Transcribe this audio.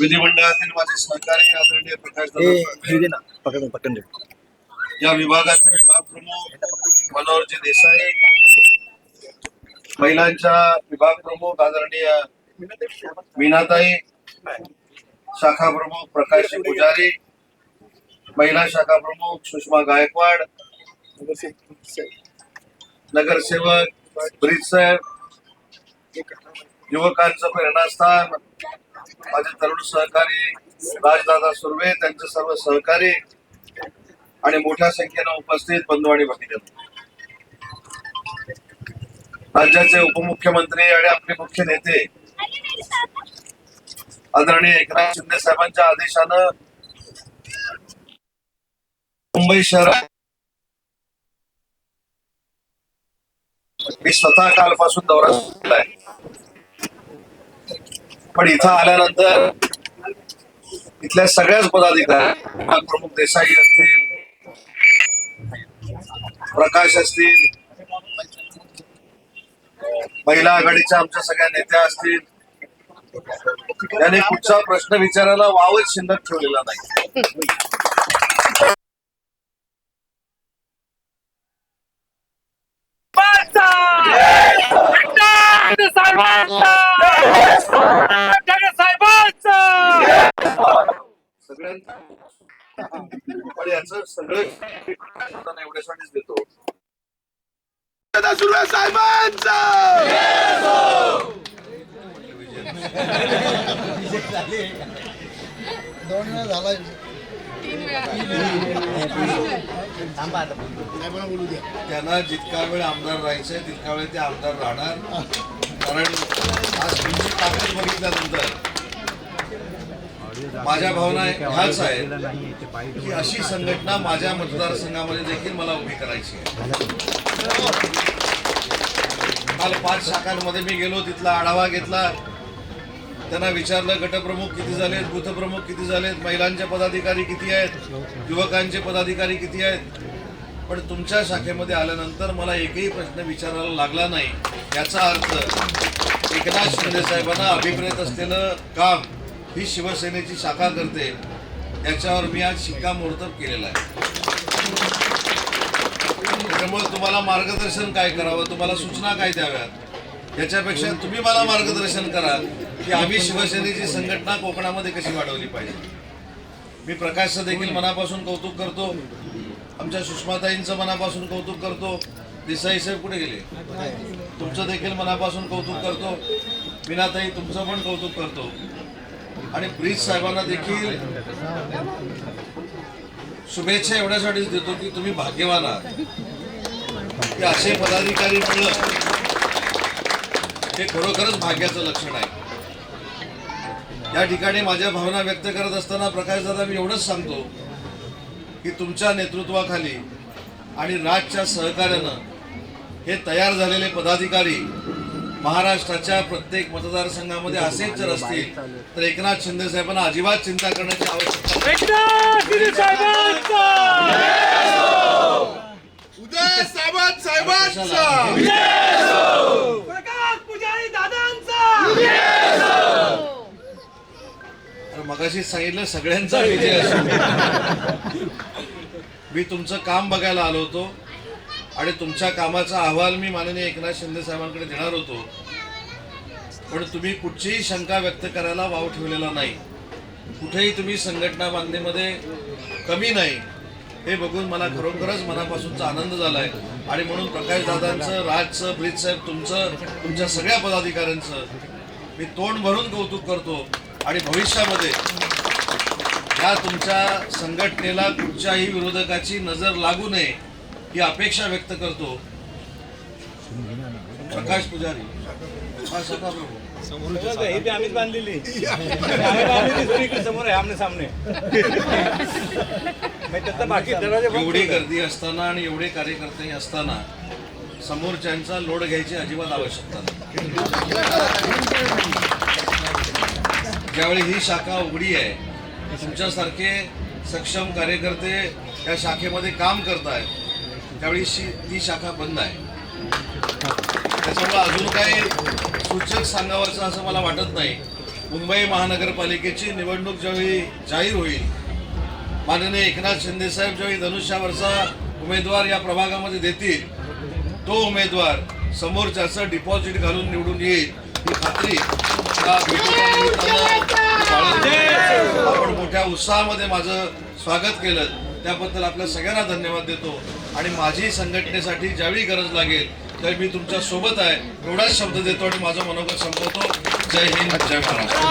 विधिमंडळातील माझे सहकारी आदरणीय प्रकाश या विभागाचे विभाग प्रमुख मनोहरजी देसाई महिलांच्या विभाग प्रमुख आदरणीय मीनाताई शाखा प्रमुख प्रकाश पुजारी महिला शाखा प्रमुख सुषमा गायकवाड नगरसेवक ब्रिज साहेब युवकांचं प्रेरणास्थान माझे तरुण सहकारी राजदादा सुर्वे त्यांचे सर्व सहकारी आणि मोठ्या संख्येनं उपस्थित बंधू आणि भगिनी. राज्याचे उपमुख्यमंत्री आणि आपले मुख्य नेते आदरणीय एकनाथ शिंदे साहेबांच्या आदेशानं मुंबई शहरात मी स्वतः कालपासून दौरा सुरू केलाय पण इथं आल्यानंतर इथल्या सगळ्याच पदाधिकारी प्रमुख देसाई असतील प्रकाश असतील महिला आघाडीच्या आमच्या सगळ्या नेत्या असतील त्यांनी कुठचा प्रश्न विचारायला वावच शिल्लक ठेवलेला नाही सगळ्यांना पण याचं सगळं एवढ्यासाठीच देतो. सुरू साहेबांचा! त्यांना जितका वेळ आमदार राहायचंय तितका वेळ ते आमदार राहणार. कारण आज तुमची ताकद बघितल्यानंतर माझ्या भावना ह्याच आहेत की अशी संघटना माझ्या मतदारसंघामध्ये देखील मला उभी करायची आहे. काल पाच शाखांमध्ये मी गेलो तिथला आढावा घेतला. त्यांना विचारलं गटप्रमुख किती झालेत बूथप्रमुख किती झालेत महिलांचे पदाधिकारी किती आहेत युवकांचे पदाधिकारी किती आहेत? पण तुमच्या शाखेमध्ये आल्यानंतर मला एकही प्रश्न विचारायला लागला नाही. याचा अर्थ एकनाथ शिंदे साहेबांना अभिप्रेत असलेलं काम ही शिवसेनेची शाखा करते. याच्यावर मी आज शिक्कामोर्तब केलेला आहे. त्यामुळे तुम्हाला मार्गदर्शन काय करावं? तुम्हाला सूचना काय द्याव्यात? याच्यापेक्षा तुम्ही मला मार्गदर्शन करा की आम्ही शिवसेनेची संघटना कोकणामध्ये कशी वाढवली पाहिजे. मी प्रकाशचं देखील मनापासून कौतुक करतो. आमच्या सुषमाताईंचं मनापासून कौतुक करतो. देसाई साहेब कुठे गेले? तुमचं देखील मनापासून कौतुक करतो. मीनाताई तुमचं पण कौतुक करतो. आणि ब्रिज साहेबांना देखील शुभेच्छा एवढ्यासाठीच देतो की तुम्ही भाग्यवान आहात. की असे पदाधिकारी मिळणं हे खरोखरच भाग्याचं लक्षण आहे. या ठिकाणी माझ्या भावना व्यक्त करत असताना प्रकाश दादा मी एवढंच सांगतो. की तुमच्या नेतृत्वाखाली आणि राजच्या सहकार्यानं हे तयार झालेले पदाधिकारी महाराष्ट्राच्या प्रत्येक मतदारसंघामध्ये असेच जर असतील तर एकनाथ शिंदे साहेबांना अजिबात चिंता करण्याची आवश्यकता नाही. उदय साहेबांत साहेबांचा! तर मगाशी सांगितलं सगळ्यांचा विजय असो मी तुमचं काम बघायला आलो होतो. आणि तुमच्या कामाचा अहवाल मी माननीय एकनाथ शिंदे साहेबांकडे देणार होतो. पण तुम्ही कुठचीही शंका व्यक्त करायला वाव ठेवलेला नाही. कुठेही तुम्ही संघटना बांधणीमध्ये कमी नाही. हे बघून मला खरोखरच मनापासूनचा आनंद झालाय. आणि म्हणून प्रकाश दादांचं राजचं ब्रिज साहेब तुमचं तुमच्या सगळ्या पदाधिकाऱ्यांचं मी तोंड भरून कौतुक करतो. आणि भविष्यामध्ये या तुमच्या संघटनेला कुठच्याही विरोधकाची नजर लागू नये ही अपेक्षा व्यक्त करतो. प्रकाश पुजारी. आम्हीच बांधलेली. समोर आहे आमने सामने. बाकी एवढी. गर्दी असताना आणि एवढे कार्यकर्ते असताना समोरच्यांचा लोड घ्यायची अजिबात आवश्यकता नाही. ज्यावेळी ही शाखा उघडी आहे तुमच्यासारखे सक्षम कार्यकर्ते या शाखेमध्ये काम करत आहेत त्यावेळी शी ती शाखा बंद आहे. त्याच्यामुळे अजून काही सूचक सांगावंसं असं मला वाटत नाही. मुंबई महानगरपालिकेची निवडणूक ज्यावेळी जाहीर होईल माननीय एकनाथ शिंदेसाहेब ज्यावेळी धनुष्यावरचा उमेदवार या प्रभागामध्ये देतील तो उमेदवार समोरच्याचं डिपॉझिट घालून निवडून येईल ही खात्री या भेटीच्या आपण मोठ्या उत्साहामध्ये माझं स्वागत केलं त्याबद्दल आपल्या सगळ्यांना धन्यवाद देतो आणि माझी संघटनेसाठी ज्यावेळी गरज लागेल तर मी तुमच्यासोबत आहे एवढाच शब्द देतो आणि माझं मनोगत संपवतो जय हिंद जय महाराष्ट्र